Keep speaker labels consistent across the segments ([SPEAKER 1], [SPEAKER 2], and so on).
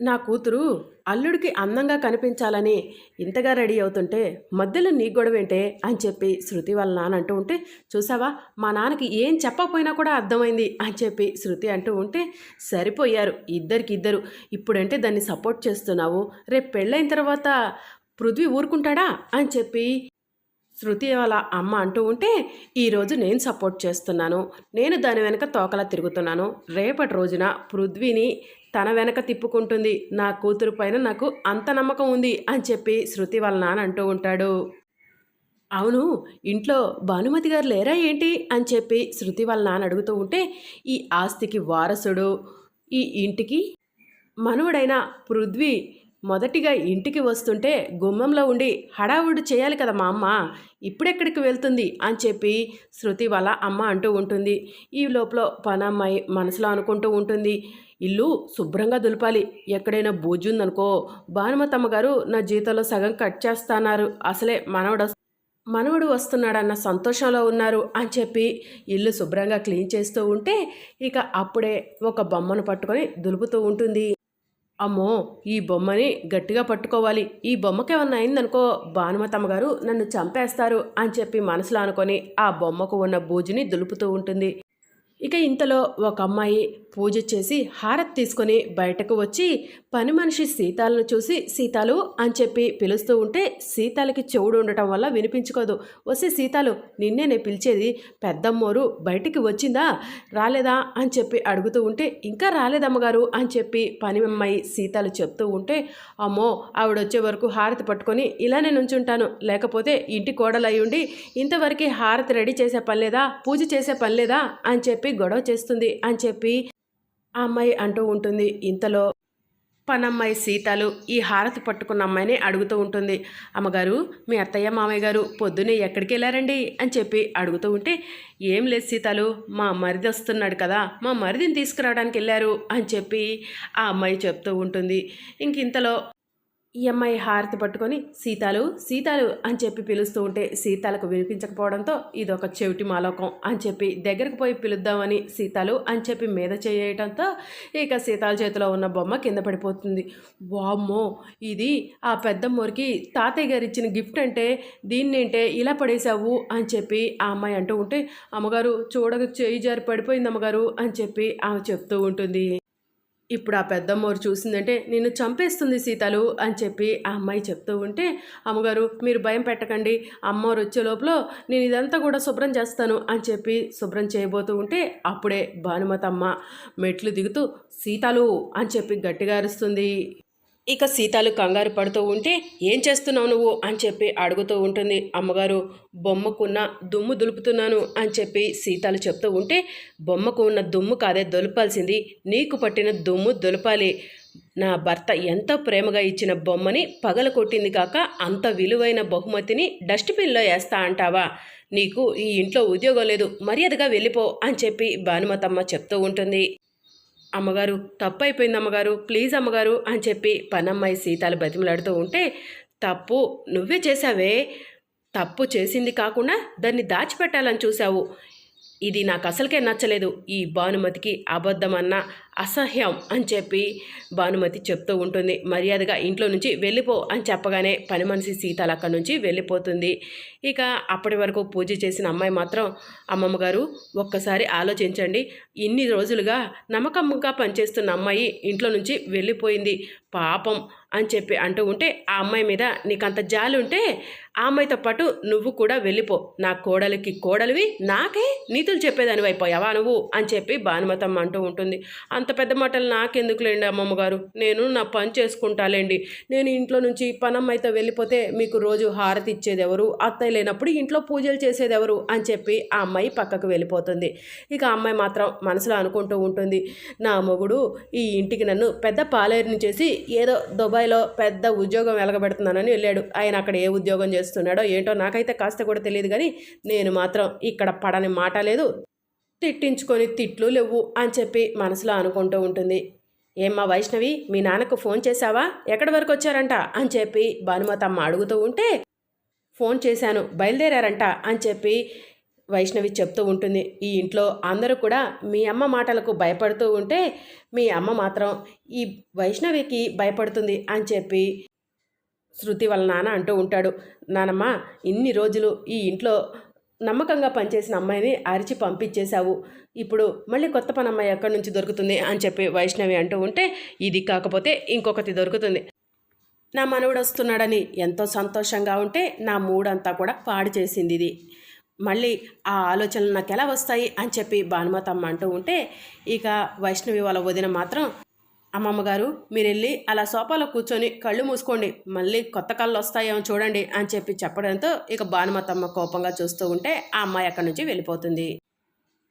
[SPEAKER 1] నా కూతురు అల్లుడికి అందంగా కనిపించాలని ఇంతగా రెడీ అవుతుంటే మధ్యలో నీ గొడవేంటే అని చెప్పి శృతి వాళ్ళ నాన్న అంటూ ఉంటే చూసావా? మా నాన్నకి ఏం చెప్పకపోయినా కూడా అర్థమైంది అని చెప్పి శృతి అంటూ ఉంటే సరిపోయారు. ఇద్దరికి ఇద్దరు ఇప్పుడంటే దాన్ని సపోర్ట్ చేస్తున్నావు. రేపు పెళ్ళైన తర్వాత పృథ్వీ ఊరుకుంటాడా? అని చెప్పి శృతి వాళ్ళ అమ్మ అంటూ ఉంటే ఈరోజు నేను సపోర్ట్ చేస్తున్నాను. నేను దాని వెనక తోకలా తిరుగుతున్నాను. రేపటి రోజున పృథ్వీని తన వెనక తిప్పుకుంటుంది. నా కూతురు పైన నాకు అంత నమ్మకం ఉంది అని చెప్పి శృతి వాళ్ళ నాన్న అంటూ ఉంటాడు. అవును ఇంట్లో భానుమతి గారు లేరా ఏంటి? అని చెప్పి శృతి వాళ్ళ నాన్న అడుగుతూ ఉంటే ఈ ఆస్తికి వారసుడు ఈ ఇంటికి మనవడైన పృథ్వీ మొదటిగా ఇంటికి వస్తుంటే గుమ్మంలో ఉండి హడావుడి చేయాలి కదా మా అమ్మ ఇప్పుడెక్కడికి వెళ్తుంది? అని చెప్పి శృతి వాళ్ళ అమ్మ అంటూ ఉంటుంది. ఈ లోపల పనమ్మాయి మనసులో అనుకుంటూ ఉంటుంది. ఇల్లు శుభ్రంగా దులపాలి. ఎక్కడైనా బూజు ఉందనుకో భానుమతమ్మ గారు నా జీతంలో సగం కట్ చేస్తాన్నారు. అసలే మనవడు మనవడు వస్తున్నాడన్న సంతోషంలో ఉన్నారు అని చెప్పి ఇల్లు శుభ్రంగా క్లీన్ చేస్తూ ఉంటే ఇక అప్పుడే ఒక బొమ్మను పట్టుకొని దులుపుతూ ఉంటుంది. అమ్మో ఈ బొమ్మని గట్టిగా పట్టుకోవాలి. ఈ బొమ్మకి ఏమన్నా అయిందనుకో భానుమతమ్మ గారు నన్ను చంపేస్తారు అని చెప్పి మనసులో అనుకొని ఆ బొమ్మకు ఉన్న బూజుని దులుపుతూ ఉంటుంది. ఇక ఇంతలో ఒక అమ్మాయి పూజ చేసి హారతి తీసుకొని బయటకు వచ్చి పని మనిషి సీతాలను చూసి సీతాలు అని చెప్పి పిలుస్తూ ఉంటే సీతాలకి చెవుడు ఉండటం వల్ల వినిపించుకోదు. వస్తే సీతాలు నిన్నేనే పిలిచేది పెద్దమ్మోరు బయటికి వచ్చిందా రాలేదా? అని చెప్పి అడుగుతూ ఉంటే ఇంకా రాలేదమ్మగారు అని చెప్పి పని అమ్మాయి సీతాలు చెప్తూ ఉంటే అమ్మో ఆవిడ వచ్చే వరకు హారతి పట్టుకొని ఇలానే నుంచుంటాను. లేకపోతే ఇంటి కోడలయ్యుండి ఇంతవరకు హారతి రెడీ చేసే పని లేదా పూజ చేసే పని లేదా? అని చెప్పి గొడవ చేస్తుంది. అని చెప్పి ఆ అమ్మాయి అంటూ ఉంటుంది ఇంతలో పనమ్మాయి సీతాలు ఈ హారతి పట్టుకున్న అమ్మాయిని అడుగుతూ ఉంటుంది. అమ్మగారు మీ అత్తయ్య మామయ్య గారు పొద్దున్నే ఎక్కడికి వెళ్ళారండి? అని చెప్పి అడుగుతూ ఉంటే ఏం లేదు సీతాలు మా మరిది వస్తున్నాడు కదా మా మరిదిని తీసుకురావడానికి వెళ్ళారు అని చెప్పి ఆ అమ్మాయి చెప్తూ ఉంటుంది. ఇంక ఇంతలో ఈ అమ్మాయి హారతి పట్టుకొని సీతాలు సీతాలు అని చెప్పి పిలుస్తూ ఉంటే సీతాలకు వినిపించకపోవడంతో ఇదొక చెవిటి మాలోకం అని చెప్పి దగ్గరకు పోయి పిలుద్దామని సీతాలు అని చెప్పి మీద చేయటంతో ఇక సీతాల చేతిలో ఉన్న బొమ్మ కింద పడిపోతుంది. వామ్మో! ఇది ఆ పెద్దమ్మోరికి తాతయ్య గారు ఇచ్చిన గిఫ్ట్ అంటే దీన్నేంటే ఇలా పడేశావు అని చెప్పి ఆ అమ్మాయి అంటూ ఉంటే అమ్మగారు చూడక చేయి జారి పడిపోయింది అమ్మగారు అని చెప్పి ఆమె చెప్తూ ఉంటుంది. ఇప్పుడు ఆ పెద్దమ్మోరు చూసిందంటే నిన్ను చంపేస్తుంది సీతలు అని చెప్పి ఆ అమ్మాయి చెప్తూ ఉంటే అమ్మగారు మీరు భయం పెట్టకండి. అమ్మవారు వచ్చే లోపల నేను ఇదంతా కూడా శుభ్రం చేస్తాను అని చెప్పి శుభ్రం చేయబోతూ ఉంటే అప్పుడే భానుమతమ్మ మెట్లు దిగుతూ సీతలు అని చెప్పి గట్టిగా అరుస్తుంది. ఇక సీతాలు కంగారు పడుతూ ఉంటే ఏం చేస్తున్నావు నువ్వు? అని చెప్పి అడుగుతూ ఉంటుంది అమ్మగారు. బొమ్మకున్న దుమ్ము దులుపుతున్నాను అని చెప్పి సీతాలు చెప్తూ ఉంటే బొమ్మకు ఉన్న దుమ్ము కాదే దొలపాల్సింది. నీకు పట్టిన దుమ్ము దొలపాలి. నా భర్త ఎంతో ప్రేమగా ఇచ్చిన బొమ్మని పగల కొట్టింది కాక అంత విలువైన బహుమతిని డస్ట్బిన్లో వేస్తా అంటావా? నీకు ఈ ఇంట్లో ఉద్యోగం లేదు. మర్యాదగా వెళ్ళిపో అని చెప్పి భానుమతమ్మ చెప్తూ ఉంటుంది. అమ్మగారు తప్పు అయిపోయింది అమ్మగారు ప్లీజ్ అమ్మగారు అని చెప్పి పనమ్మాయి సీతాలు బతిమలాడుతూ ఉంటే తప్పు నువ్వే చేశావే. తప్పు చేసింది కాకుండా దాన్ని దాచిపెట్టాలని చూసావు ఇది నాకు అసలుకే నచ్చలేదు. ఈ భానుమతికి అబద్ధమన్నా అసహ్యం అని చెప్పి భానుమతి చెప్తూ ఉంటుంది. మర్యాదగా ఇంట్లో నుంచి వెళ్ళిపో అని చెప్పగానే పని మనిషి సీతాలు అక్కడి నుంచి వెళ్ళిపోతుంది. ఇక అప్పటి వరకు పూజ చేసిన అమ్మాయి మాత్రం అమ్మమ్మ గారు ఒక్కసారి ఆలోచించండి. ఇన్ని రోజులుగా నమ్మకంగా పనిచేస్తున్న అమ్మాయి ఇంట్లో నుంచి వెళ్ళిపోయింది. పాపం అని చెప్పి అంటూ ఉంటే ఆ అమ్మాయి మీద నీకంత జాలి ఉంటే ఆ అమ్మాయితో పాటు నువ్వు కూడా వెళ్ళిపో. నా కోడలికి కోడలివి నాకే నీతులు చెప్పేదానివి అయిపోయావా నువ్వు? అని చెప్పి భానుమతమ్మ అంటూ ఉంటుంది. అంత పెద్ద మాటలు నాకెందుకులేండి అమ్మమ్మ గారు నేను నా పని చేసుకుంటాలేండి. నేను ఇంట్లో నుంచి పనమ్మాయితో వెళ్ళిపోతే మీకు రోజు హారతి ఇచ్చేది ఎవరు అత్తయ్య లేనప్పుడు ఇంట్లో పూజలు చేసేది ఎవరు అని చెప్పి ఆ అమ్మాయి పక్కకు వెళ్ళిపోతుంది. ఇక ఆ అమ్మాయి మాత్రం మనసులో అనుకుంటూ ఉంటుంది నా మొగుడు ఈ ఇంటికి నన్ను పెద్ద పాలేరుని చేసి ఏదో దుబాయ్లో పెద్ద ఉద్యోగం వెలగబెడుతున్నానని వెళ్ళాడు. ఆయన అక్కడ ఏ ఉద్యోగం చేస్తున్నాడో ఏంటో నాకైతే కాస్త కూడా తెలియదు కానీ నేను మాత్రం ఇక్కడ పడని మాట లేదు. తిట్టించుకొని తిట్లు లేవు అని చెప్పి మనసులో అనుకుంటూ ఉంటుంది. ఏమ్మా వైష్ణవి మీ నాన్నకు ఫోన్ చేశావా? ఎక్కడి వరకు వచ్చారంట? అని చెప్పి భానుమతమ్మ అడుగుతూ ఉంటే ఫోన్ చేశాను బయలుదేరారంట అని చెప్పి వైష్ణవి చెప్తూ ఉంటుంది. ఈ ఇంట్లో అందరూ కూడా మీ అమ్మ మాటలకు భయపడుతూ ఉంటే మీ అమ్మ మాత్రం ఈ వైష్ణవికి భయపడుతుంది అని చెప్పి శృతి వాళ్ళ నాన్న అంటూ ఉంటాడు. నానమ్మ ఇన్ని రోజులు ఈ ఇంట్లో నమ్మకంగా పనిచేసిన అమ్మాయిని అరిచి పంపించేశావు. ఇప్పుడు మళ్ళీ కొత్త పని అమ్మాయి ఎక్కడి నుంచి దొరుకుతుంది అని చెప్పి వైష్ణవి అంటూ ఉంటే ఇది కాకపోతే ఇంకొకటి దొరుకుతుంది. నా మనవుడు వస్తున్నాడని ఎంతో సంతోషంగా ఉంటే నా మూడంతా కూడా పాడు చేసింది ఇది. మళ్ళీ ఆ ఆలోచనలు నాకు ఎలా వస్తాయి అని చెప్పి భానుమతమ్మ అంటూ ఉంటే ఇక వైష్ణవి వాళ్ళ వదిన మాత్రం అమ్మమ్మ గారు మీరు వెళ్ళి అలా సోఫాలో కూర్చొని కళ్ళు మూసుకోండి. మళ్ళీ కొత్త కళ్ళు వస్తాయేమో చూడండి అని చెప్పి చెప్పడంతో ఇక భానుమతమ్మ కోపంగా చూస్తూ ఉంటే ఆ అమ్మాయి అక్కడి నుంచి వెళ్ళిపోతుంది.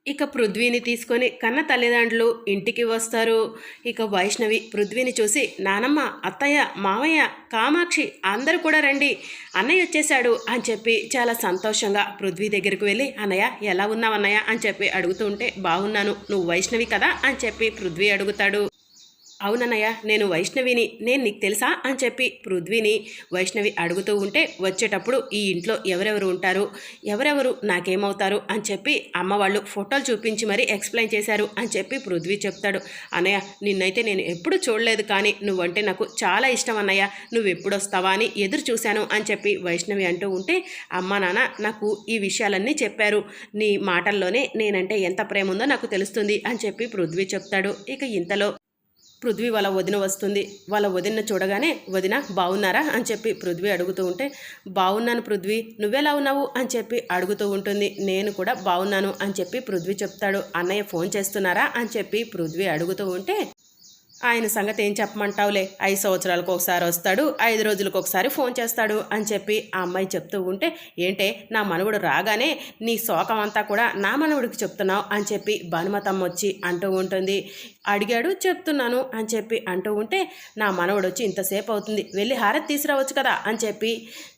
[SPEAKER 1] ఇక పృథ్వీని తీసుకొని కన్న తల్లిదండ్రులు ఇంటికి వస్తారు. ఇక వైష్ణవి పృథ్వీని చూసి నానమ్మ అత్తయ్య మావయ్య కామాక్షి అందరూ కూడా రండి. అన్నయ్య వచ్చేసాడు అని చెప్పి చాలా సంతోషంగా పృథ్వీ దగ్గరికి వెళ్ళి అన్నయ్య ఎలా ఉన్నావు అన్నయ్య? అని చెప్పి అడుగుతూ ఉంటే బాగున్నాను. నువ్వు వైష్ణవి కదా? అని చెప్పి పృథ్వీ అడుగుతాడు. అవునన్నయ్య నేను వైష్ణవిని నేను నీకు తెలుసా అని చెప్పి పృథ్వీని వైష్ణవి అడుగుతూ ఉంటే వచ్చేటప్పుడు ఈ ఇంట్లో ఎవరెవరు ఉంటారు ఎవరెవరు నాకేమవుతారు అని చెప్పి అమ్మ వాళ్ళు ఫోటోలు చూపించి మరీ ఎక్స్ప్లెయిన్ చేశారు అని చెప్పి పృథ్వీ చెప్తాడు. అన్నయ్య నిన్నైతే నేను ఎప్పుడు చూడలేదు కానీ నువ్వంటే నాకు చాలా ఇష్టం అన్నయ్య. నువ్వు ఎప్పుడు వస్తావా అని ఎదురు చూశాను అని చెప్పి వైష్ణవి అంటూ ఉంటే అమ్మ నాన్న నాకు ఈ విషయాలన్నీ చెప్పారు. నీ మాటల్లోనే నేనంటే ఎంత ప్రేమ ఉందో నాకు తెలుస్తుంది అని చెప్పి పృథ్వీ చెప్తాడు. ఇక ఇంతలో పృథ్వీ వాళ్ళ వదిన వస్తుంది. వాళ్ళ వదిన చూడగానే వదిన బాగున్నారా అని చెప్పి పృథ్వీ అడుగుతూ ఉంటే బాగున్నాను పృథ్వీ. నువ్వెలా ఉన్నావు? అని చెప్పి అడుగుతూ ఉంటుంది. నేను కూడా బాగున్నాను అని చెప్పి పృథ్వీ చెప్తాడు. అన్నయ్య ఫోన్ చేస్తున్నారా? అని చెప్పి పృథ్వీ అడుగుతూ ఉంటే ఆయన సంగతి ఏం చెప్పమంటావులే? ఐదు సంవత్సరాలకు ఒకసారి వస్తాడు. ఐదు రోజులకు ఒకసారి ఫోన్ చేస్తాడు అని చెప్పి ఆ అమ్మాయి చెప్తూ ఉంటే ఏంటే నా మనవుడు రాగానే నీ శోకం అంతా కూడా నా మనవుడికి చెప్తున్నావు అని చెప్పి భానుమతమ్మ వచ్చి అంటూ ఉంటుంది. అడిగాడు చెప్తున్నాను అని చెప్పి అంటూ ఉంటే నా మనవడు వచ్చి ఇంతసేపు అవుతుంది వెళ్ళి హారతి తీసుకురావచ్చు కదా అని చెప్పి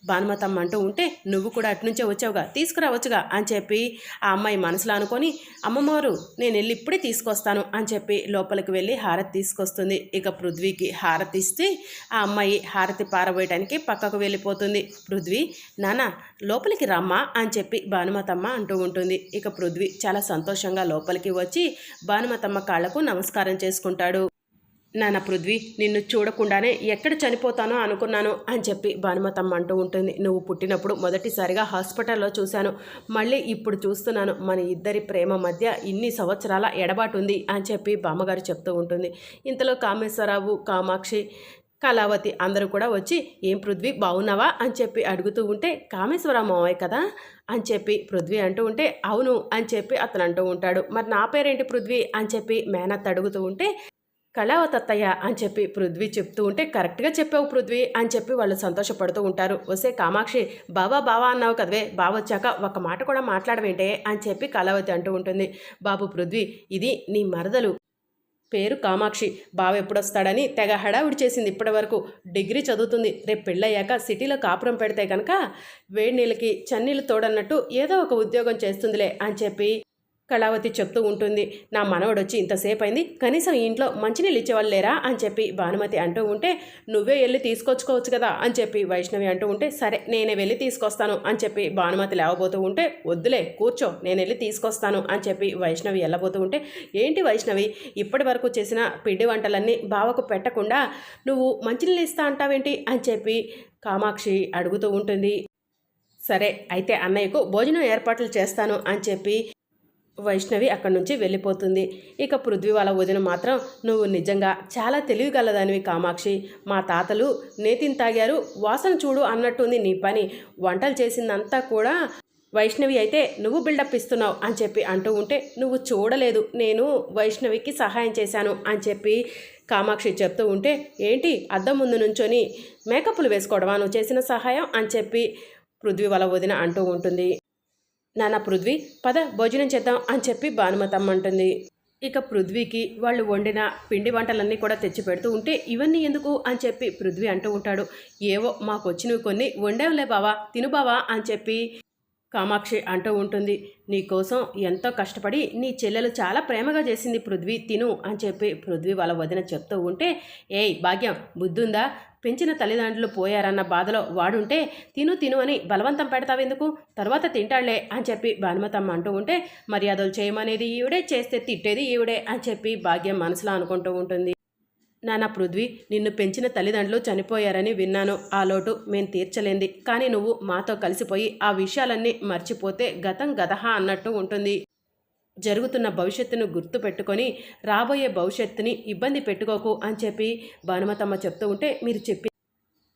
[SPEAKER 1] భానుమతమ్మ అంటూ ఉంటే నువ్వు కూడా అటునుంచే వచ్చావుగా తీసుకురావచ్చుగా అని చెప్పి ఆ అమ్మాయి మనసులో అనుకొని అమ్మమ్మవారు నేను వెళ్ళి ఇప్పుడే తీసుకొస్తాను అని చెప్పి లోపలికి వెళ్ళి హారతి తీసుకొస్తుంది. ఇక పృథ్వీకి హారతి ఇస్తే ఆ అమ్మాయి హారతి పారబోయటానికి పక్కకు వెళ్ళిపోతుంది. పృథ్వీ నాన్న లోపలికి రమ్మా అని చెప్పి భానుమతమ్మ అంటూ ఉంటుంది. ఇక పృథ్వీ చాలా సంతోషంగా లోపలికి వచ్చి భానుమతమ్మ కాళ్ళకు నమస్కారం చేసుకుంటాడు. నాన్న పృథ్వీ నిన్ను చూడకుండానే ఎక్కడ చనిపోతానో అనుకున్నాను అని చెప్పి భానుమతమ్మ అంటూ ఉంటుంది. నువ్వు పుట్టినప్పుడు మొదటిసారిగా హాస్పిటల్లో చూశాను. మళ్ళీ ఇప్పుడు చూస్తున్నాను. మన ఇద్దరి ప్రేమ మధ్య ఇన్ని సంవత్సరాల ఎడబాటు ఉంది అని చెప్పి బామ్మగారు చెప్తూ ఉంటుంది. ఇంతలో కామేశ్వరరావు కామాక్షి కళావతి అందరూ కూడా వచ్చి ఏం పృథ్వీ బాగున్నావా? అని చెప్పి అడుగుతూ ఉంటే కామేశ్వర మావయ్య కదా? అని చెప్పి పృథ్వీ అంటూ ఉంటే అవును అని చెప్పి అతను అంటూ ఉంటాడు. మరి నా పేరేంటి పృథ్వీ? అని చెప్పి మేనత్ అడుగుతూ ఉంటే కళావతత్తయ్య అని చెప్పి పృథ్వీ చెప్తూ ఉంటే కరెక్ట్గా చెప్పావు పృథ్వీ అని చెప్పి వాళ్ళు సంతోషపడుతూ ఉంటారు. వస్తే కామాక్షి బావా బావా అన్నావు కదవే బావ వచ్చాక ఒక మాట కూడా మాట్లాడవేంటే? అని చెప్పి కళావతి అంటూ ఉంటుంది. బాబు పృథ్వీ ఇది నీ మరదలు. పేరు కామాక్షి. బావ ఎప్పుడొస్తాడని తెగ హడావుడి చేసింది. ఇప్పటి వరకు డిగ్రీ చదువుతుంది. రేపు పెళ్ళయ్యాక సిటీలో కాపురం పెడితే కనుక వేడి నీళ్ళకి చన్నీళ్ళు తోడన్నట్టు ఏదో ఒక ఉద్యోగం చేస్తుందిలే అని చెప్పి కళావతి చెప్తూ ఉంటుంది నా మనవడు వచ్చి ఇంతసేపు అయింది కనీసం ఈ ఇంట్లో మంచినీళ్ళు ఇచ్చేవాళ్ళు లేరా? అని చెప్పి భానుమతి అంటూ ఉంటే నువ్వే వెళ్ళి తీసుకొచ్చుకోవచ్చు కదా? అని చెప్పి వైష్ణవి అంటూ ఉంటే సరే నేనే వెళ్ళి తీసుకొస్తాను. అని చెప్పి భానుమతి లేవబోతూ ఉంటే వద్దులే కూర్చో నేను వెళ్ళి తీసుకొస్తాను. అని చెప్పి వైష్ణవి వెళ్ళబోతూ ఉంటే ఏంటి వైష్ణవి ఇప్పటి వరకు చేసిన పిండి వంటలన్నీ బావకు పెట్టకుండా నువ్వు మంచినీళ్ళు ఇస్తా అంటావేంటి? అని చెప్పి కామాక్షి అడుగుతూ ఉంటుంది సరే అయితే అన్నయ్యకు భోజనం ఏర్పాట్లు చేస్తాను అని చెప్పి వైష్ణవి అక్కడి నుంచి వెళ్ళిపోతుంది. ఇక పృథ్వీ వాళ్ళ వదిన మాత్రం నువ్వు నిజంగా చాలా తెలివిగలదానివి కామాక్షి. మా తాతలు నేతిని తాగారు వాసన చూడు అన్నట్టుంది నీ పని. వంటలు చేసిందంతా కూడా వైష్ణవి అయితే నువ్వు బిల్డప్ ఇస్తున్నావు అని చెప్పి అంటూ ఉంటే నువ్వు చూడలేదు నేను వైష్ణవికి సహాయం చేశాను అని చెప్పి కామాక్షి చెప్తూ ఉంటే ఏంటి అద్దం ముందు నుంచొని మేకప్లు వేసుకోవడమా? నువ్వు చేసిన సహాయం అని చెప్పి పృథ్వీ వల వదిన అంటూ ఉంటుంది. నాన్న పృథ్వీ పద భోజనం చేద్దాం అని చెప్పి భానుమతమ్మ అంటుంది. ఇక పృథ్వీకి వాళ్ళు వండిన పిండి వంటలన్నీ కూడా తెచ్చి పెడుతూ ఉంటే ఇవన్నీ ఎందుకు అని చెప్పి పృథ్వీ అంటూ ఉంటాడు. ఏవో మాకు వచ్చినవి కొన్ని వండేవులే బావా తిను బావా అని చెప్పి కామాక్షి అంటూ ఉంటుంది. నీకోసం ఎంతో కష్టపడి నీ చెల్లెలు చాలా ప్రేమగా చేసింది పృథ్వీ తిను అని చెప్పి పృథ్వీ వాళ్ళ వదిన చెప్తూ ఉంటే ఏయ్ భాగ్యం బుద్ధుందా? పెంచిన తల్లిదండ్రులు పోయారన్న బాధలో వాడుంటే తిను తిను అని బలవంతం పెడతావెందుకు? తర్వాత తింటాళ్ళే అని చెప్పి భానుమతమ్మ అంటూ ఉంటే మర్యాదలు చేయమనేది ఈవిడే చేస్తే తిట్టేది ఈవిడే అని చెప్పి భాగ్యం మనసులో అనుకుంటూ ఉంటుంది. నాన్న పృథ్వీ నిన్ను పెంచిన తల్లిదండ్రులు చనిపోయారని విన్నాను. ఆ లోటు మేము తీర్చలేంది. కానీ నువ్వు మాతో కలిసిపోయి ఆ విషయాలన్నీ మర్చిపోతే గతం గదహ అన్నట్టు ఉంటుంది. జరుగుతున్న భవిష్యత్తును గుర్తు పెట్టుకొని రాబోయే భవిష్యత్తుని ఇబ్బంది పెట్టుకోకు అని చెప్పి భానుమతమ్మ చెప్తూ ఉంటే మీరు చెప్పి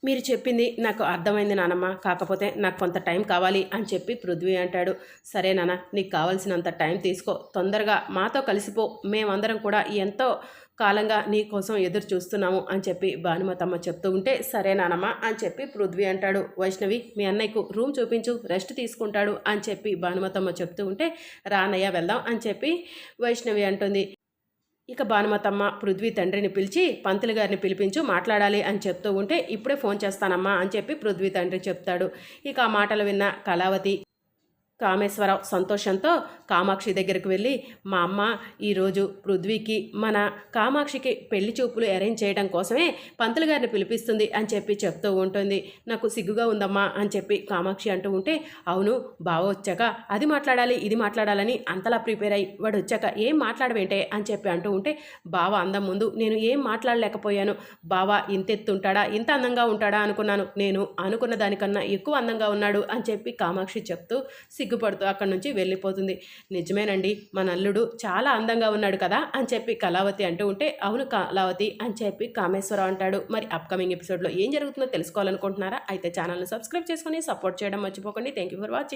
[SPEAKER 1] మీరు చెప్పింది నాకు అర్థమైంది నానమ్మ. కాకపోతే నాకు కొంత టైం కావాలి అని చెప్పి పృథ్వీ అంటాడు. సరే నాన్న నీకు కావాల్సినంత టైం తీసుకో. తొందరగా మాతో కలిసిపో. మేమందరం కూడా ఎంతో కాలంగా నీ కోసం ఎదురు చూస్తున్నాము అని చెప్పి భానుమతమ్మ చెప్తూ ఉంటే సరే నానమ్మ అని చెప్పి పృథ్వీ అంటాడు. వైష్ణవి మీ అన్నయ్యకు రూమ్ చూపించు రెస్ట్ తీసుకుంటాడు అని చెప్పి భానుమతమ్మ చెప్తూ ఉంటే రానయ్య వెళ్దాం అని చెప్పి వైష్ణవి అంటుంది. ఇక భానుమతమ్మ పృథ్వీ తండ్రిని పిలిచి పంతులు గారిని పిలిపించు మాట్లాడాలి అని చెప్తూ ఉంటే ఇప్పుడే ఫోన్ చేస్తానమ్మా అని చెప్పి పృథ్వీ తండ్రి చెప్తాడు. ఇక ఆ మాటలు విన్న కళావతి కామేశ్వరరావు సంతోషంతో కామాక్షి దగ్గరికి వెళ్ళి మా అమ్మ ఈరోజు పృథ్వీకి మన కామాక్షికి పెళ్ళి చూపులు అరేంజ్ చేయడం కోసమే పంతులు గారిని పిలిపిస్తుంది అని చెప్పి చెప్తూ ఉంటుంది. నాకు సిగ్గుగా ఉందమ్మా అని చెప్పి కామాక్షి అంటూ ఉంటే అవును బావ వచ్చాక అది మాట్లాడాలి ఇది మాట్లాడాలని అంతలా ప్రిపేర్ అయ్యి వాడు వచ్చాక ఏం మాట్లాడవేంటే అని చెప్పి అంటూ ఉంటే బావ అందం ముందు నేను ఏం మాట్లాడలేకపోయాను. బావ ఇంతెత్తుంటాడా ఇంత అందంగా ఉంటాడా అనుకున్నాను. నేను అనుకున్న దానికన్నా ఎక్కువ అందంగా ఉన్నాడు అని చెప్పి కామాక్షి చెప్తూ సిగ్గు సిగ్గుపడుతూ అక్కడి నుంచి వెళ్ళిపోతుంది. నిజమేనండి మన అల్లుడు చాలా అందంగా ఉన్నాడు కదా అని చెప్పి కళావతి అంటూ ఉంటే అవును కళావతి అని చెప్పి కామేశ్వరరావు అంటాడు. మరి అప్కమింగ్ ఎపిసోడ్లో ఏం జరుగుతుందో తెలుసుకోవాలనుకుంటున్నారా? అయితే ఛానల్ని సబ్స్క్రైబ్ చేసుకొని సపోర్ట్ చేయడం మర్చిపోకండి. Thank you for watching